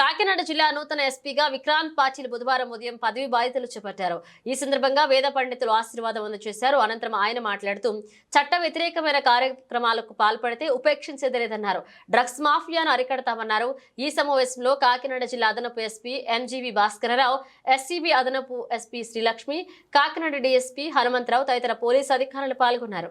కాకినాడ జిల్లా నూతన ఎస్పీగా విక్రాంత్ పాటిల్ బుధవారం ఉదయం పదవి బాధ్యతలు చేపట్టారు. ఈ సందర్భంగా వేద పండితులు ఆశీర్వాదం అందజేశారు. అనంతరం ఆయన మాట్లాడుతూ చట్ట వ్యతిరేకమైన కార్యక్రమాలకు పాల్పడితే ఉపేక్షించేది లేదన్నారు డ్రగ్స్ మాఫియాను అరికడతామన్నారు. ఈ సమావేశంలో కాకినాడ జిల్లా అదనపు ఎస్పీ ఎంజీవి భాస్కరరావు ఎస్సీబీ అదనపు ఎస్పీ శ్రీలక్ష్మి కాకినాడ డీఎస్పీ హనుమంతరావు తదితర పోలీసు అధికారులు పాల్గొన్నారు.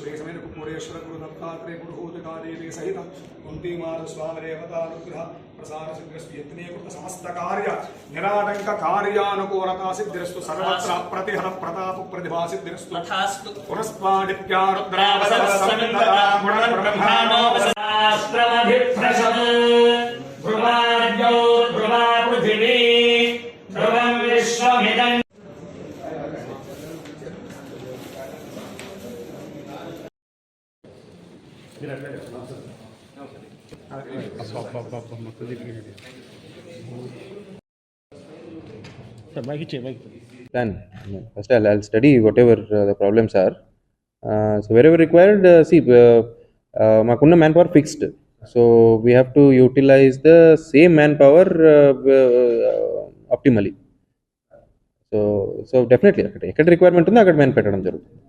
సురేశమైన కుమ్మరేశ్వర గురు దత్తాత్రేయ గురుహూతకాదేవి సహిత కుంతీమాన స్వామిరేవతానుగ్రహ ప్రసార సిద్ధిరస్తు యత్నే కృత సమస్త కార్య నిరాటంక కార్యానుకూలతా సిద్ధిరస్తు సర్వత్ర ప్రతిహర ప్రతాప ప్రతిభా సిద్ధిరస్తు పురస్వాడిత్యారుద్రావసరస్వమిందరా గుణ బ్రహ్మాణోపసాస్త్రమభిప్రశం plan. First, I'll, I'll study whatever uh, the problems are. Uh, so wherever required, uh, see, uh, uh, మాకున్న man power fixed so we have to utilize the same man power optimally so so definitely అక్కడ ఎక్కడ requirement ఉందో అక్కడ man పెట్టడం జరుగుతుంది.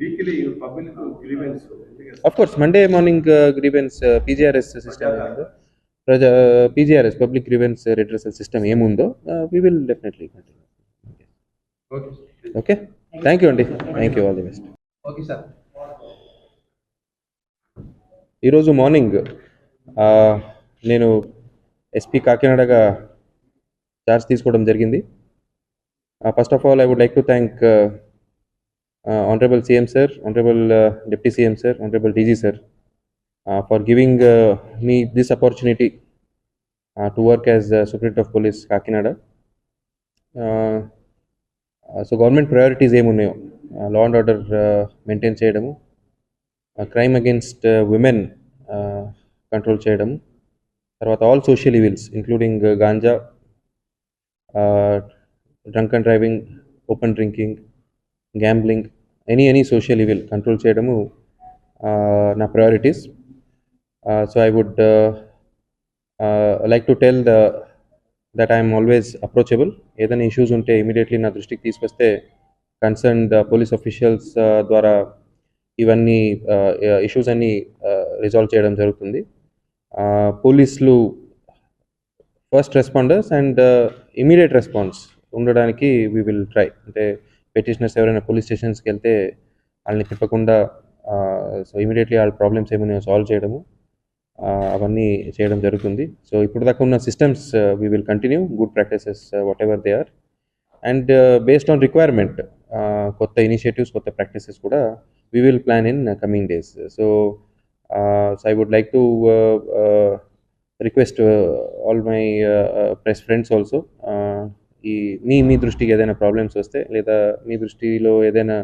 Weekly public grievance of course Monday morning grievance PGRS system ఏముందో? ప్రజా PGRS public grievance redressal system ఏముందో we will definitely okay okay thank you అండి thank you all the best okay sir ఈరోజు morning నేను SP కాకినాడగా charge తీసుకోవడం జరిగింది. First of all I would like to thank honourable CM sir honourable deputy CM sir honourable DG sir for giving me this opportunity to work as superintendent of police Kakinada so government priorities ఏమున్నాయో law and order maintain చేయడము crime against women control చేయడం తర్వాత all social evils including ganja drunk and driving open drinking gambling any any social evil control చేయడము నా priorities. So I would like to tell the that I'm always approachable. ఏదైనా issues ఉంటే immediately నా దృష్టికి తీసుకొస్తే concern police officials ద్వారా ఇవన్నీ issues అన్నీ రిజాల్వ్ చేయడం జరుగుతుంది. పోలీసులు first responders and immediate response ఉండడానికి వీ విల్ ట్రై. అంటే పెటిషనర్స్ ఎవరైనా పోలీస్ స్టేషన్స్కి వెళ్తే వాళ్ళని తిప్పకుండా సో ఇమీడియట్లీ వాళ్ళ ప్రాబ్లమ్స్ ఏమైనా సాల్వ్ చేయడము అవన్నీ చేయడం జరుగుతుంది. సో ఇప్పుడు దాకా ఉన్న systems we will continue good practices whatever they are and based on requirement కొత్త ఇనిషియేటివ్స్ కొత్త ప్రాక్టీసెస్ కూడా we will plan in coming days so so I would like to request all my press friends also ఈ మీ మీ దృష్టికి ఏదైనా problems వస్తే లేదా మీ దృష్టిలో ఏదైనా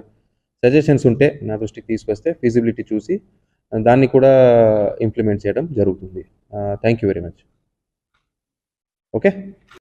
సజెషన్స్ ఉంటే నా దృష్టికి తీసుకొస్తే ఫీజిబిలిటీ చూసి దాన్ని కూడా ఇంప్లిమెంట్ చేయడం జరుగుతుంది. Thank you very much okay